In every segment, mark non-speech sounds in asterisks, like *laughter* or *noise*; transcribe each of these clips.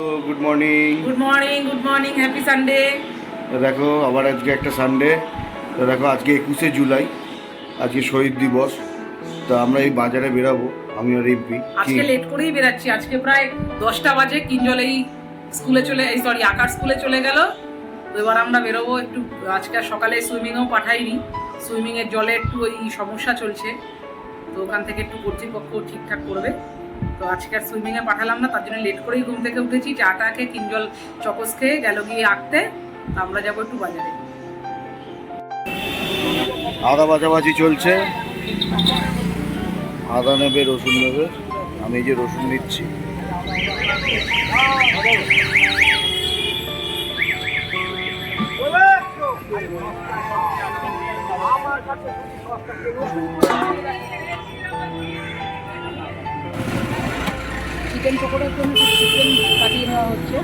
Good morning good morning good morning happy Sunday দেখো আবার আজকে একটা সানডে তো দেখো আজকে একুশে জুলাই আজকে শহীদ দিবস। তো আমরা এই বাজারে বেরাবো আমি আর রিম্পি। আজকে লেট করেই বেরাচ্ছি আজকে প্রায় দশটা বাজে কিঞ্জল এই স্কুলে চলে এই সরি আঁকার স্কুলে চলে গেল। তো এবার আমরা বেরোবো একটু আজকে সকালে সুইমিংও পাঠাইনি। সুইমিং এর জলে একটু ওই সমস্যা চলছে। তো ওখান থেকে একটু কর্তৃপক্ষ ঠিকঠাক করবে। তো আজকে আর সুইমিং এ পাঠালাম না তার জন্য লেট করেই ঘুম থেকে উঠেছি। চা টা খেয়ে চাটাকে কিঞ্জল চকস খেয়ে গেল গিয়ে আঁকতে। আমরা যাব একটু বাজারে। আদা বাজাবাজি চলছে। আদা নেবে রসুন নেবে। আমি এই যে রসুন নিচ্ছি। চিকেন পকোড়ার জন্য চিকেন কাটিয়ে নেওয়া হচ্ছে। *laughs*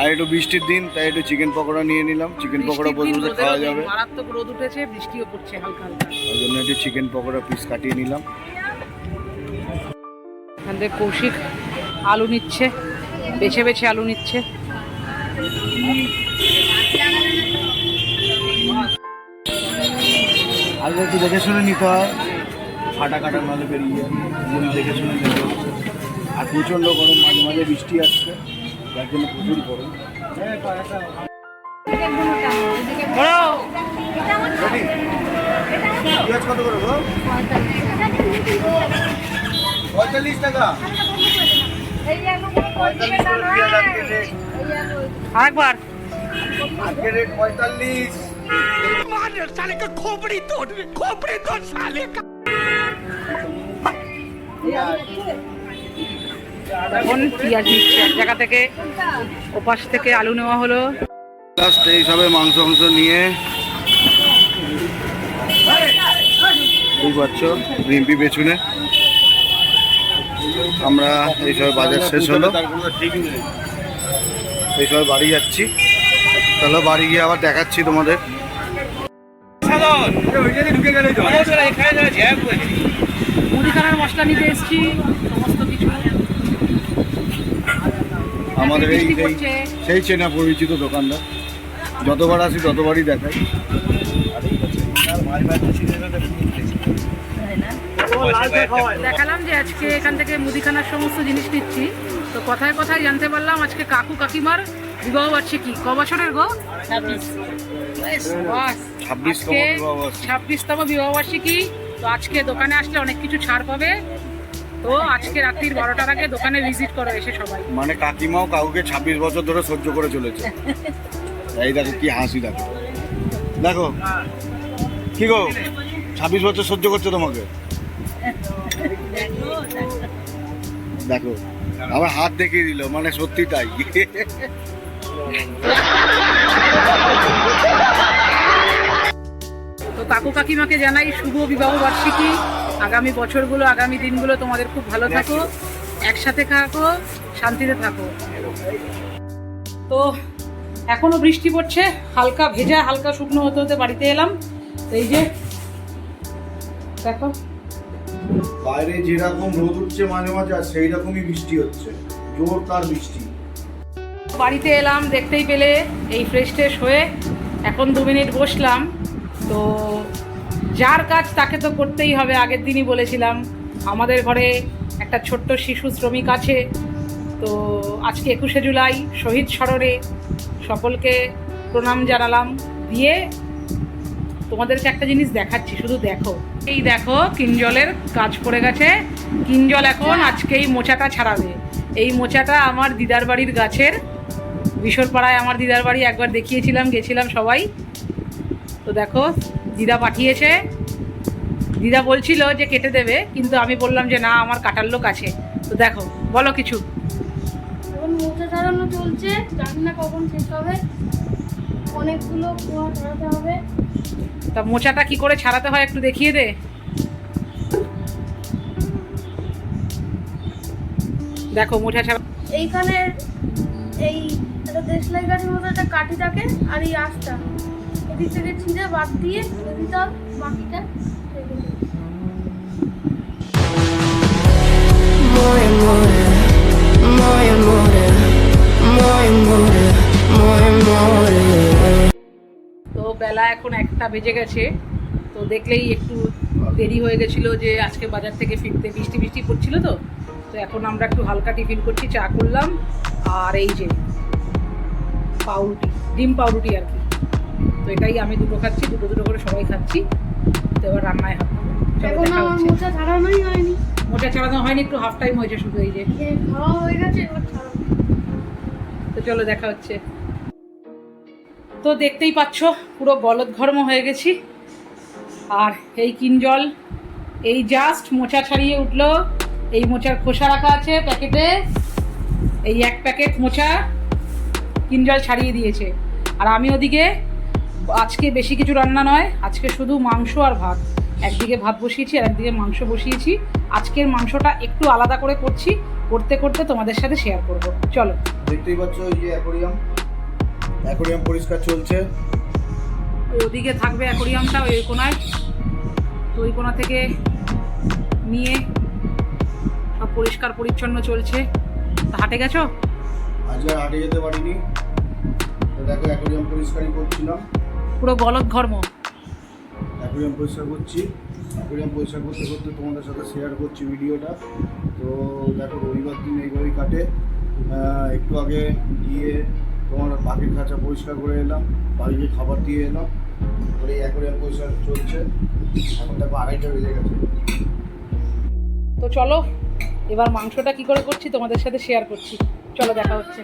আর একটু বৃষ্টির দিন তাই একটু চিকেন পকোড়া নিয়ে নিলাম। চিকেন পকোড়া বসে বসে খাওয়া যাবে। মারাত্মক রোদ উঠেছে বৃষ্টিও পড়ছে হালকা হালকা। ওই জন্য একটু চিকেন পকোড়া পিস কাটিয়ে নিলাম। এখান থেকে কৌশিক আলু নিচ্ছে বেছে বেছে আলু নিচ্ছে। আলু একটু দেখে শুনে নিতে হয়। ফাটা কাটা নালে বেরিয়ে যায় দেখে শুনে নিতে হচ্ছে আর প্রচণ্ড গরম মাঝে মাঝে বৃষ্টি আসছে। যার জন্য প্রচুর গরম। পেঁয়াজ কত করে পঁয়তাল্লিশ টাকা। পঁয়তাল্লিশ। এখন পেঁয়াজ নিচ্ছে এক জায়গা থেকে ওপাশ থেকে আলু নেওয়া হলো। এইসবে মাংস মাংস নিয়ে বুঝতে পারছ রিম্পি পেছনে। আমরা এইসবে বাজার শেষ হলো। এইসবে বাড়ি যাচ্ছি। চলো বাড়ি গিয়ে আবার দেখাচ্ছি তোমাদের। মুদিখানার মশলা নিতে এসেছি সমস্ত কিছু। আমাদের এই সেই সেই চেনা পরিচিত দোকানদার। যতবার আসি ততবারই দেখাই। দেখালাম যে আজকে এখান থেকে মুদিখানার সমস্ত জিনিস নিচ্ছি। তো কথায় কথায় জানতে পারলাম আজকে কাকু কাকিমার বিবাহ বার্ষিকী। ক বছরের গো? ছাব্বিশতম বিবাহ বার্ষিকী। তো আজকে দোকানে আসলে অনেক কিছু ছাড় পাবে। তো আজকে রাত্রির বারোটার আগে দোকানে ভিজিট করো এসে সবাই। মানে কাকিমাও কাউকে ছাব্বিশ বছর ধরে সহ্য করে চলেছে। এই দেখো কি হাসি দেখো। দেখো। কি গো? ছাব্বিশ বছর সহ্য করছে তোমাকে? দেখো, আমার হাত দেখিয়ে দিল মানে সত্যি তাই। তো কাকু কাকিমাকে জানাই শুভ বিবাহ বার্ষিকী। আগামী বছরগুলো, আগামী দিনগুলো তোমাদের খুব ভালো থাকো, একসাথে থাকো, শান্তিতে থাকো। তো এখনও বৃষ্টি পড়ছে, হালকা ভেজা, হালকা শুকনো হতে হতে বাড়িতে এলাম। এই যে, দেখো। বাইরে যেরকম রোদ উঠছে মাঝে মাঝে, আর সেই রকমই বৃষ্টি হচ্ছে। জোর তার বৃষ্টি। বাড়িতে এলাম, দেখতেই পেলে এই ফ্রেশ ট্রেশ হয়ে এখন দু মিনিট বসলাম। তো যার কাজ তাকে তো করতেই হবে, আগের দিনই বলেছিলাম। আমাদের ঘরে একটা ছোট্ট শিশু শ্রমিক আছে। তো আজকে একুশে জুলাই, শহীদ স্মরণে সকলকে প্রণাম জানালাম। দিয়ে তোমাদেরকে একটা জিনিস দেখাচ্ছি, শুধু দেখো। এই দেখো কিঞ্জলের কাজ পড়ে গেছে। কিঞ্জল এখন আজকে এই মোচাটা ছাড়াবে। এই মোচাটা আমার দিদার বাড়ির গাছের। বিশরপাড়ায় আমার দিদার বাড়ি একবার দেখিয়েছিলাম গেছিলাম সবাই। তো দেখো দিদা পাঠিয়েছে। দিদা বলছিল যে কেটে দেবে কিন্তু আমি বললাম যে না আমার কাটার লোক আছে। তো দেখো বলো কিছু। এখন মোচা ছাড়ানো চলছে জানি না কখন শেষ হবে। অনেকগুলো কুয়া ছাড়াতে হবে। তা মোচাটা কি করে ছাড়াতে হয় একটু দেখিয়ে দে। দেখো মোচা ছাড়া এইখানে এই একটা দেশলাই গাছের মতো একটা কাঠি থাকে আর এই আঁশটা এদিক থেকে ছিঁড়ে বাদ দিয়ে দিতে হবে বাকিটা বেলা এখন একটা বেজে গেছে। তো দেখলেই একটু দেরি হয়ে গেছিল যে আজকে বাজার থেকে ফিরতে। বৃষ্টি বৃষ্টি পড়ছিল তো। তো এখন আমরা একটু হালকা টিফিন করছি চা করলাম। আর এই যে পাউরুটি ডিম পাউরুটি আর কি। তো এটাই আমি দুটো খাচ্ছি দুটো দুটো করে সবাই খাচ্ছি। তো এবার রান্নায় হাত মোচা ছাড়ানোই হয়নি। মোটা চালানো হয়নি একটু হাফ টাইম হয়েছে শুধু এই যে। যে খাওয়া হয়ে গেছে তো চলো দেখা হচ্ছে। তো দেখতেই পাচ্ছ, পুরো গলদঘর্ম হয়ে গেছি। আর এই কিনজল এই জাস্ট মোচা ছাড়িয়ে উঠল। এই মোচার খোসা রাখা আছে প্যাকেটে। এই এক প্যাকেট মোচা কিনজল ছাড়িয়ে দিয়েছে। আর আমি ওদিকে, আজকে বেশি কিছু রান্না নয়, আজকে শুধু মাংস আর ভাত। একদিকে ভাত বসিয়েছি, আর একদিকে মাংস বসিয়েছি। আজকের মাংসটা একটু আলাদা করে করছি, করতে করতে তোমাদের সাথে শেয়ার করব। চলো। দেখতেই পাচ্ছ যে অ্যাকোরিয়াম অ্যাকোরিয়াম পরিষ্কার চলছে। ওদিকে থাকবে অ্যাকোরিয়ামটা ওই কোনায়। তো ওই কোনা থেকে নিয়ে সব পরিষ্কার পরিচ্ছন্ন চলছে। হাটে গেছো? আজকে আর হাটে যেতে পারিনি। তো দেখো অ্যাকোরিয়াম পরিষ্কারই করছিলাম। পুরো গলদ ঘর্ম। অ্যাকোরিয়াম পরিষ্কার করছি। অ্যাকোরিয়াম পরিষ্কার করতে করতে তোমাদের সাথে শেয়ার করছি ভিডিওটা। তো দেখো রবিবার দিন এইভাবেই কাটে। একটু আগে গিয়ে তোমার পাখির খাঁচা পরিষ্কার করে এলাম পাখিকে খাবার দিয়ে এলাম। তারপরে এই অ্যাকোরিয়াম পরিষ্কার চলছে। এখন দেখো আড়াইটা বেজে গেছে। তো চলো, এবার মাংসটা কি করে করছি তোমাদের সাথে শেয়ার করছি। চলো দেখা হচ্ছে।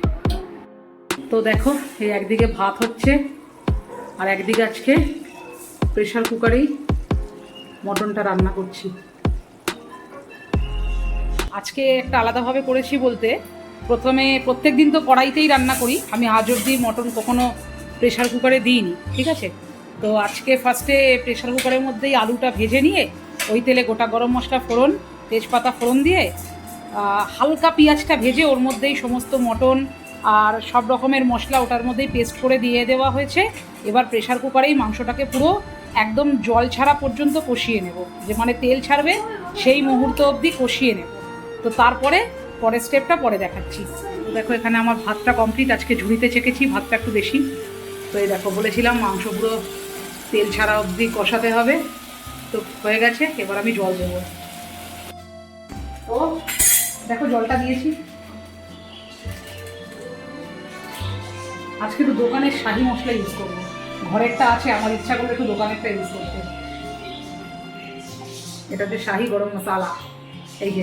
তো দেখো, এই একদিকে ভাত হচ্ছে, আর একদিকে আজকে প্রেশার কুকারেই মটনটা রান্না করছি। আজকে একটা আলাদাভাবে করেছি বলতে প্রথমে প্রত্যেক দিন তো কড়াইতেই রান্না করি। আমি আজ অবধি মটন কখনো প্রেশার কুকারে দিইনি, ঠিক আছে? তো আজকে ফার্স্টে প্রেশার কুকারের মধ্যেই আলুটা ভেজে নিয়ে, ওই তেলে গোটা গরম মশলা ফোড়ন, তেজপাতা ফোড়ন দিয়ে হালকা পেঁয়াজটা ভেজে ওর মধ্যেই সমস্ত মটন আর সব রকমের মশলা ওটার মধ্যেই পেস্ট করে দিয়ে দেওয়া হয়েছে। এবার প্রেশার কুকারেই মাংসটাকে পুরো একদম জল ছাড়া পর্যন্ত কষিয়ে নেব। যে মানে তেল ছাড়বে, সেই মুহূর্ত অবধি কষিয়ে নেব। তো তারপরে পরের স্টেপটা পরে দেখাচ্ছি। দেখো, এখানে আমার ভাতটা কমপ্লিট আজকে ঝুড়িতে চেকেছি, ভাতটা একটু বেশি। তো এই দেখো, বলেছিলাম মাংস পুরো তেল ছাড়া অবধি কষাতে হবে। তো হয়ে গেছে, এবার আমি জল দেবো। দেখো, জলটা দিয়েছি। আজকে একটু দোকানের শাহি মশলা ইউজ করব। ঘরেরটা আছে, আমার ইচ্ছা করলে একটু দোকানেরটা ইউজ করতে। এটা হচ্ছে শাহি গরম মশলা। এই যে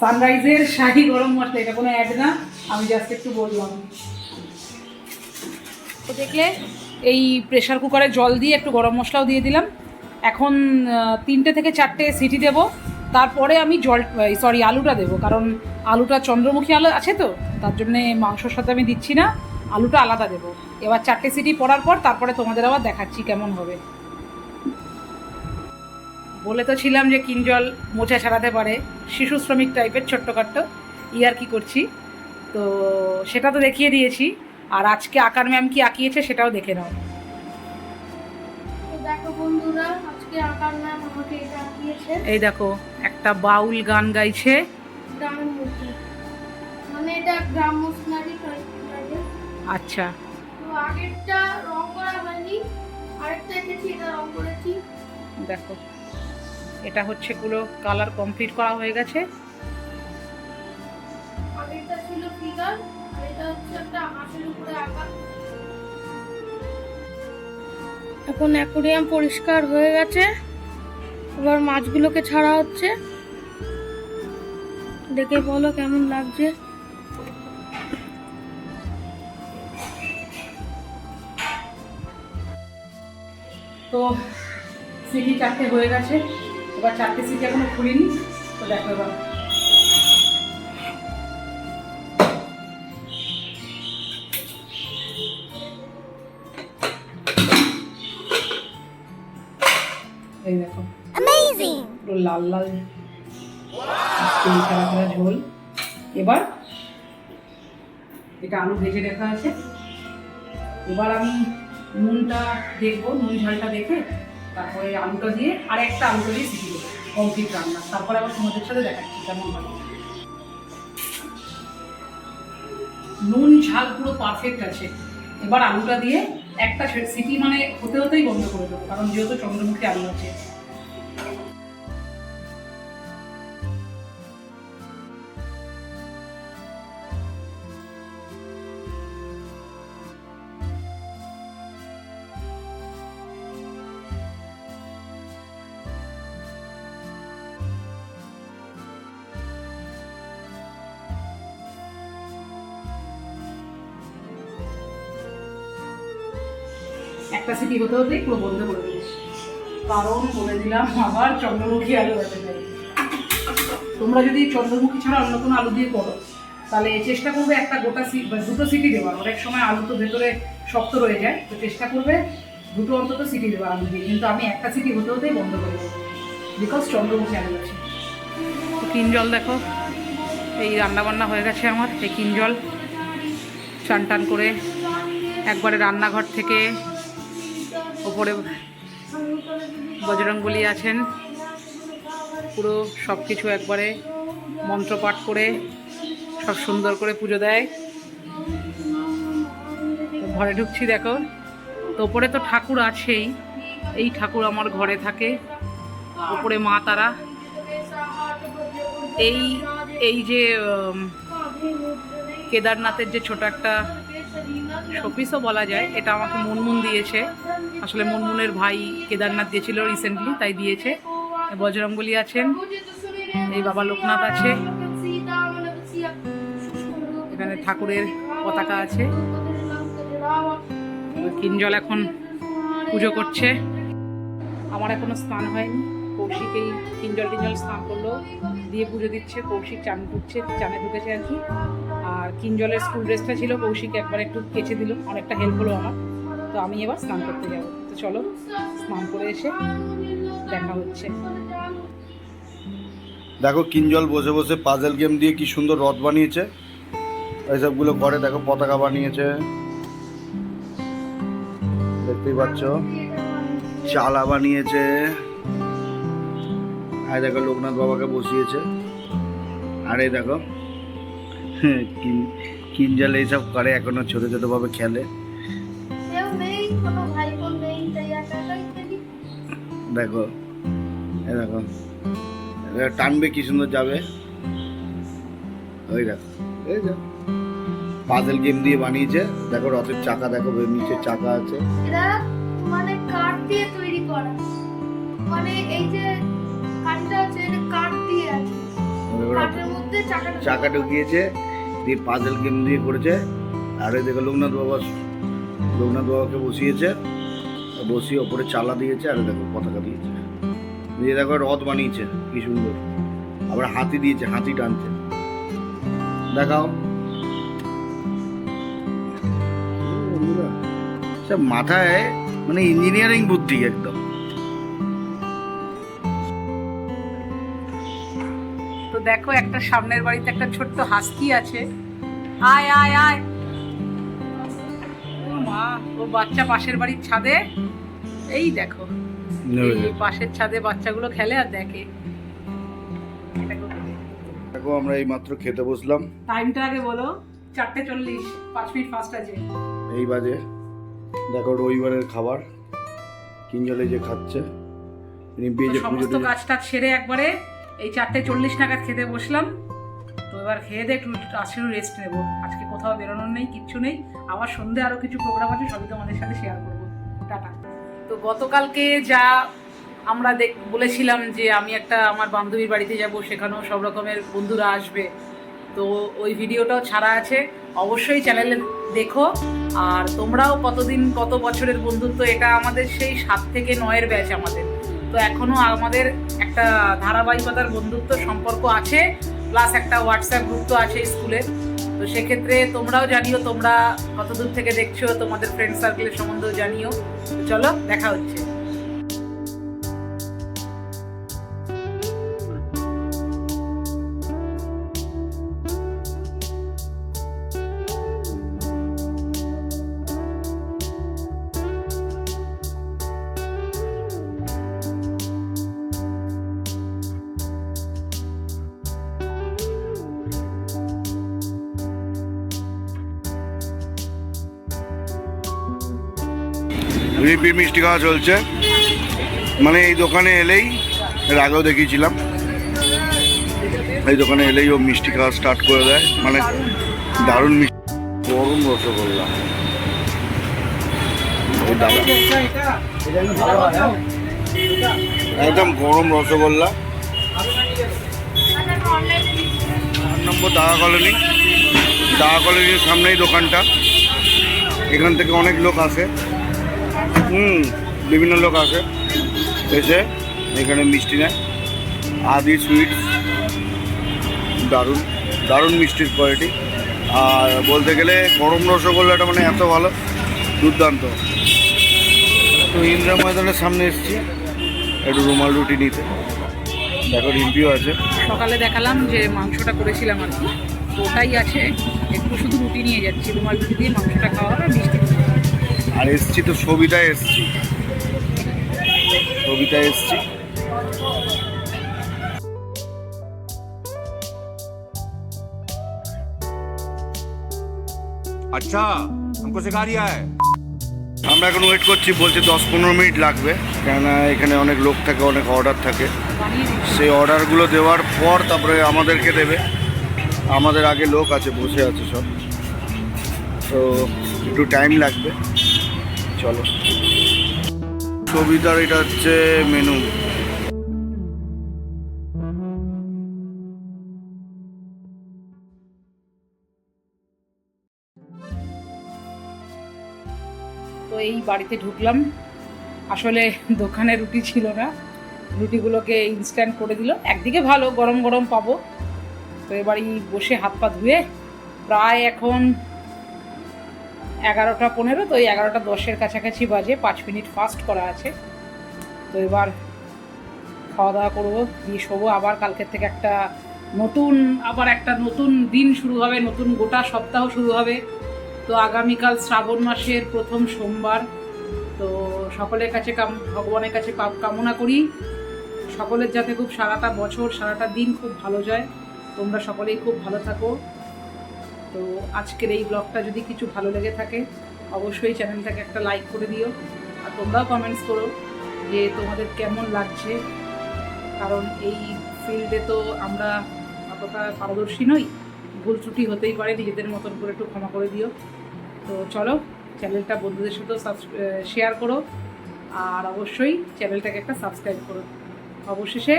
সানরাইজের শাহি গরম মশলা, এটা কোনো অ্যাড না, আমি জাস্ট একটু বললাম। দেখলে, এই প্রেশার কুকারে জল দিয়ে একটু গরম মশলাও দিয়ে দিলাম। এখন তিনটে থেকে চারটে সিটি দেব। তারপরে আমি জল সরি আলুটা দেবো, কারণ আলুটা চন্দ্রমুখী আলু আছে তো, তার জন্যে মাংসর সাথে আমি দিচ্ছি না। আলুটা আলাদা দেবো। এবার চারটে সিটি পড়ার পর, তারপরে তোমাদের আবার দেখাচ্ছি কেমন হবে। বলে তো ছিলাম যে কিনজল মোচা ছাড়াতে পারে শিশু শ্রমিক টাইপের ছোট্টখাট্ট ইয়ার কি করছি? তো সেটা তো দেখিয়ে দিয়েছি। আর আজকে আকার ম্যাম কি আঁকিয়েছে সেটাও দেখে নাও। দেখো বন্ধুরা আজকে আকার ম্যাম আমাকে এটা আঁকিয়েছে। এই দেখো একটা বাউল গান গাইছে। গ্রামের মধ্যে। মানে এটা গ্রাম্য সিনারি আচ্ছা। তো আগেরটা রং করা হয়নি আরেকটা এঁকেছি এটা রং করেছি। দেখো। এটা হচ্ছে গুলো কালার কমপ্লিট করা হয়ে গেছে। আগেরটা ছিল ফিগার এটা হচ্ছে একটা হাঁসের উপরে আঁকা। এখন অ্যাকোরিয়াম পরিষ্কার হয়ে গেছে। এবার মাছগুলোকে ছাড়া হচ্ছে। দেখে বলো কেমন লাগছে। তো সিটি চারটে হয়ে গেছে। এবার চারটে সিটি এখনও খুলিনি তো দেখো এবার। এই দেখো। পুরো লাল লাল তেল ছাড়া ছাড়া ঝোল এবার এটা আলু ভেজে রাখা আছে। এবার আমি নুনটা দেখব নুন ঝালটা দেখে তারপরে আলুটা দিয়ে আর একটা আলুটা দিয়ে সিটি দেবো কমপ্লিট রান্না। তারপরে আবার সমুদ্রের সাথে দেখাচ্ছি, কেমন হয়। নুন, ঝাল পুরো পারফেক্ট আছে। এবার আলুটা দিয়ে একটা সিটি মানে হতে হতেই বন্ধ করে দেবো, কারণ যেহেতু চন্দ্রমুখী আলু আছে। হতে হতেই পুরো বন্ধ করে দিস কারণ বলে দিলাম, আবার চন্দ্রমুখী আলু আছে তোমরা যদি চন্দ্রমুখী ছাড়া অন্য কোনো আলু দিয়ে করো, তাহলে চেষ্টা করবে একটা গোটা সি দুটো সিটি দেওয়ার। অনেক সময় আলু তো ভেতরে শক্ত রয়ে যায়, তো চেষ্টা করবে দুটো অন্তত সিটি দেওয়ার আলু দিয়ে। কিন্তু আমি একটা সিটি হতে হতেই বন্ধ করে দেবো বিকজ চন্দ্রমুখী আলু আছে। তো কিনজল দেখো, এই রান্নাবান্না হয়ে গেছে আমার। এই কিনজল চান টান করে একবারে রান্নাঘর থেকে ওপরে বজরঙ্গলি আছেন। পুরো সব কিছু একবারে মন্ত্রপাঠ করে সব সুন্দর করে পুজো দেয়। ঘরে ঢুকছি দেখো। তো ওপরে তো ঠাকুর আছেই। এই ঠাকুর আমার ঘরে থাকে। ওপরে মা তারা। এই এই যে কেদারনাথের যে ছোট একটা শোপিসও বলা যায়, এটা আমাকে মুনমুন দিয়েছে। আসলে মুনমুনের ভাই কেদারনাথ গিয়েছিল রিসেন্টলি তাই দিয়েছে। বজরঙ্গলি আছেন, এই বাবা লোকনাথ আছে। এখানে ঠাকুরের পতাকা আছে। কিঞ্জল এখন পুজো করছে। আমার এখনও স্নান হয়নি। কৌশিক এই কিঞ্জল টিঞ্জল স্নান করল, দিয়ে পুজো দিচ্ছে। কৌশিক চান ঢুকছে চানে ঢুকেছে আর কি। আর কিঞ্জলের স্কুল ড্রেসটা ছিল, কৌশিক একবার একটু কেচে দিল, অনেকটা হেল্প হলো আমার। তো আমি এবার স্নান করতে যাব। তো চলো, স্নান করে এসে দেখা হচ্ছে। দেখো, কিঞ্জল বসে বসে পাজেল গেম দিয়ে কি সুন্দর রথ বানিয়েছে। এইসবগুলো করে, দেখো, পতাকা বানিয়েছে। দেখতেই পাচ্ছ, চালা বানিয়েছে। আর দেখো, লোকনাথ বাবাকে বসিয়েছে। আর দেখো কিঞ্জল এইসব করে, এখনও ছোট ছোট ভাবে খেলে। দেখো দেখো। টানবে কি সুন্দর যাবে। ওই দেখো এই দেখো পাজেল গেম দিয়ে বানিয়েছে। দেখো রথের চাকা দেখো নিচে চাকা আছে। মানে কাঠ দিয়ে তৈরি করা। মানে এই যে কাঠটা আছে এটা কাঠ দিয়ে আছে কাঠের মধ্যে চাকাটা চাকা ঢুকিয়েছে দিয়ে পাজেল গেম দিয়ে করেছে। আর এই দেখো লোকনাথ বাবা লোকনাথ বাবাকে বসিয়েছে। বসিয়ে ওপরে চালা দিয়েছে আর দেখো পতাকা দিয়েছে। দিয়ে দেখো রথ বানিয়েছে, কি সুন্দর। আবার হাতি দিয়েছে, হাতি টানছে। দেখাও। মাথায় মানে ইঞ্জিনিয়ারিং বুদ্ধি একদম। তো দেখো, একটা সামনের বাড়িতে একটা ছোট্ট হাস্কি আছে। আয় আয় আয়। ও মা, ও বাচ্চা পাশের বাড়ির ছাদে। এই দেখো পাশের ছাদে বাচ্চাগুলো খেলে আর দেখে। দেখো। আমরা এই মাত্র খেতে বসলাম। টাইমটা আগে বলো চারটে চল্লিশ পাঁচ মিনিট ফার্স্ট আছে। এই বাজে। দেখো রবিবারের খাবার। কিঞ্জলে যে খাচ্ছে। রিম্পি যে সমস্ত কাজ টাজ সেরে একবারে এই চারটে চল্লিশ নাগাদ খেতে বসলাম। তো এবার খেয়ে দিয়ে একটু আসলে রেস্ট নেব। আজকে কোথাও বেরোনোর নেই কিচ্ছু নেই। আবার সন্ধে আরও কিছু প্রোগ্রাম আছে সবই তোমাদের সাথে শেয়ার করব। টাটা। তো গতকালকে যা আমরা দেখ বলেছিলাম যে আমি একটা আমার বান্ধবীর বাড়িতে যাব, সেখানেও সব রকমের বন্ধুরা আসবে। তো ওই ভিডিওটাও ছাড়া আছে। অবশ্যই চ্যানেলে দেখো। আর তোমরাও কতদিন, কত বছরের বন্ধুত্ব, এটা আমাদের সেই সাত থেকে নয়ের ব্যাচ আমাদের। তো এখনও আমাদের একটা ধারাবাহিকতার বন্ধুত্ব সম্পর্ক আছে। প্লাস একটা হোয়াটসঅ্যাপ গ্রুপ তো আছে স্কুলের তো সেক্ষেত্রে তোমরাও জানিও, তোমরা কত দূর থেকে দেখছ, তোমাদের ফ্রেন্ড সার্কেলের সম্বন্ধেও জানিও। চলো, দেখা হচ্ছে। রিপির মিষ্টি খাওয়া চলছে। মানে এই দোকানে এলেই, এর আগেও দেখিয়েছিলাম। এই দোকানে এলেই ও মিষ্টি খাওয়া স্টার্ট করে দেয়। মানে দারুণ মিষ্টি। গরম রসগোল্লা। একদম গরম রসগোল্লা। নম্বর দাগা কলোনি। দাগা কলোনির সামনেই দোকানটা। এখান থেকে অনেক লোক আসে। হুম, বিভিন্ন লোক আসে এসে এখানে মিষ্টি নেয়। আদি সুইটস দারুণ দারুণ মিষ্টির কোয়ালিটি আর বলতে গেলে গরম রসগোল্লাটা মানে এত ভালো, দুর্দান্ত। তো ইন্দ্রা ময়দানের সামনে এসেছি। একটু রুমাল রুটি নিতে। দেখো, রিম্পিও আছে। সকালে দেখালাম যে মাংসটা করেছিলাম আর কি। ওটাই আছে। একটু শুধু রুটি নিয়ে যাচ্ছি। রুমাল রুটি দিয়ে মাংসটা খাওয়া হবে। আর এসছি তো সবিতায় এসছি সবিতায় এসছি अच्छा हमको सिखा रिया है আমরা এখন ওয়েট করছি বলছে দশ পনেরো মিনিট লাগবে কেননা এখানে অনেক লোক থাকে অনেক অর্ডার থাকে বানিয়ে দিচ্ছি সেই অর্ডারগুলো দেওয়ার পর তারপরে আমাদেরকে দেবে আমাদের আগে লোক আছে বসে আছে সব তো একটু টাইম লাগবে চলো। সবিতার এটা হচ্ছে মেনু তো এই বাড়িতে ঢুকলাম। আসলে দোকানে রুটি ছিল না। রুটিগুলোকে ইনস্ট্যান্ট করে দিল। একদিকে ভালো গরম গরম পাবো। তো এবারই বসে হাত পা ধুয়ে প্রায় এখন এগারোটা পনেরো, তো এই এগারোটা দশের কাছাকাছি বাজে, পাঁচ মিনিট ফাস্ট করা আছে। তো এবার খাওয়া দাওয়া করব, দিয়ে শোবো। আবার কালকের থেকে একটা নতুন, আবার একটা নতুন দিন শুরু হবে, নতুন গোটা সপ্তাহ শুরু হবে। তো আগামীকাল শ্রাবণ মাসের প্রথম সোমবার। তো সকলের কাছে কাম, ভগবানের কাছে কাম- কামনা করি। সকলের যাতে খুব সারাটা বছর, সারাটা দিন খুব ভালো যায়। তোমরা সকলেই খুব ভালো থাকো। তো আজকের এই ব্লগটা যদি কিছু ভালো লেগে থাকে, অবশ্যই চ্যানেলটাকে একটা লাইক করে দিও। আর তোমরাও কমেন্টস করো যে তোমাদের কেমন লাগছে। কারণ এই ফিল্ডে তো আমরা অতটা পারদর্শী নই। ভুল ত্রুটি হতেই পারে, নিজেদের মতন করে একটু ক্ষমা করে দিও। তো চলো, চ্যানেলটা বন্ধুদের সাথেও শেয়ার করো। আর অবশ্যই চ্যানেলটাকে একটা সাবস্ক্রাইব করো। অবশেষে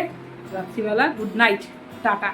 রাত্রিবেলা গুড নাইট টাটা।